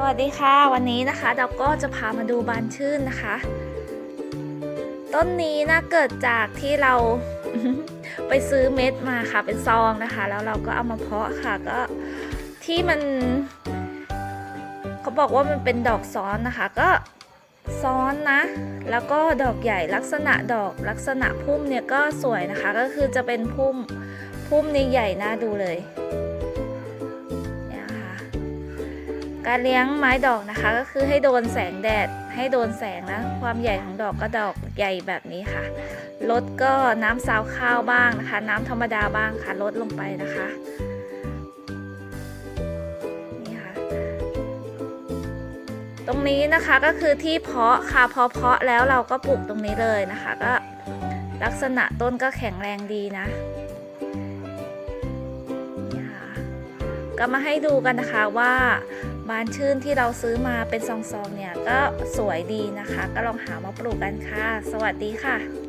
สวัสดีค่ะ วันนี้นะคะเราก็จะพามาดูบานชื่นนะคะ ต้นนี้นะเกิดจากที่เราไปซื้อเม็ดมาค่ะเป็นซองนะคะ แล้วเราก็เอามาเพาะค่ะก็ที่มัน เขาบอกว่ามันเป็นดอกซ้อนนะคะ ก็ซ้อนนะ แล้วก็ดอกใหญ่ลักษณะดอกลักษณะพุ่มเนี่ยก็สวยนะคะ ก็คือจะเป็นพุ่มพุ่มนี้ใหญ่น่าดูเลย การเลี้ยงไม้ดอกนะคะก็คือให้โดนแสงแดดให้โดนแสงนะความใหญ่ของดอกก็ดอกใหญ่แบบนี้ค่ะลดก็น้ำซาวข้าวบ้างนะคะ น้ำธรรมดาบ้างค่ะลดลงไปนะคะนี่ค่ะตรงนี้นะคะก็คือที่เพาะค่ะพอเพาะแล้วเราก็ปลูกตรงนี้เลยนะคะ ก็ลักษณะต้นก็แข็งแรงดีนะ ก็มาให้ดูกันนะคะว่าบานชื่นที่เราซื้อมาเป็นซองๆเนี่ยก็สวยดีนะคะ ก็ลองหามาปลูกกันค่ะ สวัสดีค่ะ